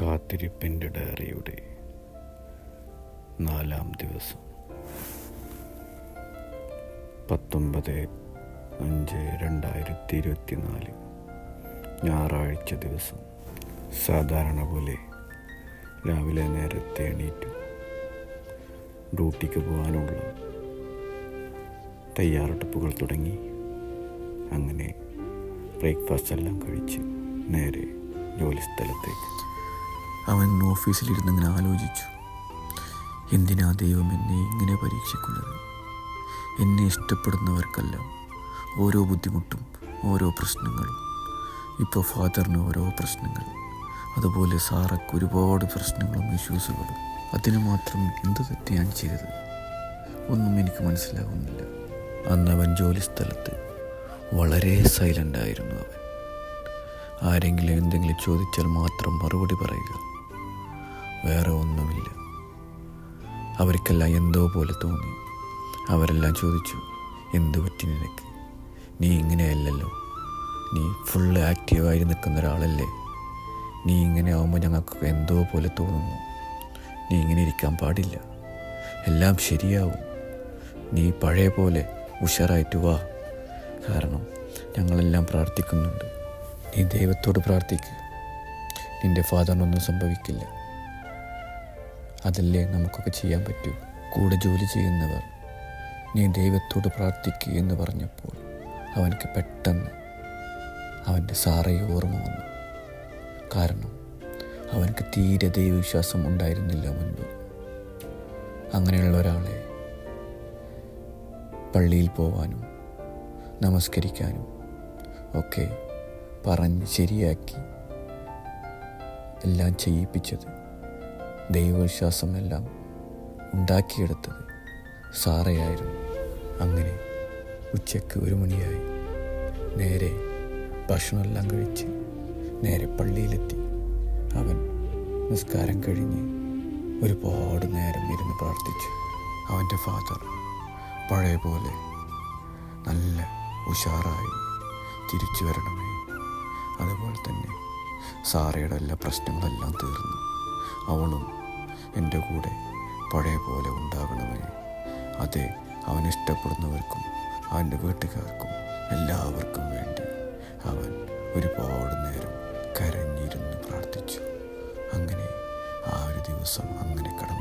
കാത്തിരിപ്പിന്റെ ഡയറിയുടെ നാലാം ദിവസം. പത്തൊമ്പത് അഞ്ച് രണ്ടായിരത്തി ഇരുപത്തി നാല് ഞായറാഴ്ച ദിവസം. സാധാരണ പോലെ രാവിലെ നേരത്തെ എണീറ്റു. ഡ്യൂട്ടിക്ക് പോകാനുള്ള തയ്യാറെടുപ്പുകൾ തുടങ്ങി. അങ്ങനെ ബ്രേക്ക്ഫാസ്റ്റ് എല്ലാം കഴിച്ച് നേരെ ജോലി സ്ഥലത്തേക്ക് അവൻ ഓഫീസിലിരുന്ന് ഇങ്ങനെ ആലോചിച്ചു. എന്തിനാ ദൈവം എന്നെ ഇങ്ങനെ പരീക്ഷിക്കുന്നത്? എന്നെ ഇഷ്ടപ്പെടുന്നവർക്കല്ല ഓരോ ബുദ്ധിമുട്ടും ഓരോ പ്രശ്നങ്ങളും. ഇപ്പോൾ ഫാദറിന് ഓരോ പ്രശ്നങ്ങൾ. അതുപോലെ സാറക്ക് ഒരുപാട് പ്രശ്നങ്ങളും ഇഷ്യൂസുകളും. അതിന് മാത്രം എന്ത് തെറ്റ് ചെയ്തത്? ഒന്നും എനിക്ക് മനസ്സിലാകുന്നില്ല അന്ന് അവൻ ജോലി സ്ഥലത്ത് വളരെ സൈലന്റ് ആയിരുന്നു അവൻ. ആരെങ്കിലും എന്തെങ്കിലും ചോദിച്ചാൽ മാത്രം മറുപടി പറയുക. വേറെ ഒന്നുമില്ല. അവർക്കെല്ലാം എന്തോ പോലെ തോന്നി. അവരെല്ലാം ചോദിച്ചു എന്തു പറ്റി നിനക്ക്? നീ ഇങ്ങനെയല്ലല്ലോ. നീ ഫുള്ള് ആക്റ്റീവായി നിൽക്കുന്ന ഒരാളല്ലേ. നീ ഇങ്ങനെ ആവുമ്പോൾ ഞങ്ങൾക്ക് എന്തോ പോലെ തോന്നുന്നു. നീ ഇങ്ങനെ ഇരിക്കാൻ പാടില്ല. എല്ലാം ശരിയാവും. നീ പഴയ പോലെ ഉഷാറായിട്ട് വാ. കാരണം ഞങ്ങളെല്ലാം പ്രാർത്ഥിക്കുന്നുണ്ട്. നീ ദൈവത്തോട് പ്രാർത്ഥിക്കുക നിന്റെ ഫാദറിനൊന്നും സംഭവിക്കില്ല. അതല്ലേ നമുക്കൊക്കെ ചെയ്യാൻ പറ്റൂ. കൂടെ ജോലി ചെയ്യുന്നവർ നീ ദൈവത്തോട് പ്രാർത്ഥിക്കുക എന്ന് പറഞ്ഞപ്പോൾ അവനക്ക് പെട്ടെന്ന് അവന്റെ സാറയെ ഓർമ്മ വന്നു. കാരണം അവനക്ക് തീരെ ദൈവവിശ്വാസം ഉണ്ടായിരുന്നില്ല മുൻപ്. അങ്ങനെയുള്ള ഒരാളെ പള്ളിയിൽ പോവാനും നമസ്കരിക്കാനും ഒക്കെ പറഞ്ഞ് ശരിയാക്കി എല്ലാം ചെയ്യിപ്പിച്ചത് ദൈവവിശ്വാസം എല്ലാം ഉണ്ടാക്കിയെടുത്തത് സാറയായിരുന്നു. അങ്ങനെ ഉച്ചയ്ക്ക് ഒരു മണിയായി. നേരെ ഭക്ഷണമെല്ലാം കഴിച്ച് നേരെ പള്ളിയിലെത്തി. അവൻ നിസ്കാരം കഴിഞ്ഞ് ഒരുപാട് നേരം ഇരുന്ന് പ്രാർത്ഥിച്ചു. അവന്റെ ഫാദർ പഴയ പോലെ നല്ല ഉഷാറായി തിരിച്ചു വരണമേ. അതുപോലെ തന്നെ സാറയുടെ എല്ലാ പ്രശ്നങ്ങളെല്ലാം തീർന്നു. അവളും എന്റെ കൂടെ പഴയ പോലെ ഉണ്ടാകണമേ. അതെ അവൻ ഇഷ്ടപ്പെടുന്നവർക്കും അവന്റെ വീട്ടുകാർക്കും എല്ലാവർക്കും വേണ്ടി അവൻ ഒരുപാട് നേരം കരഞ്ഞിരുന്ന് പ്രാർത്ഥിച്ചു. അങ്ങനെ ആ ഒരു ദിവസം അങ്ങനെ കടന്നുപോയി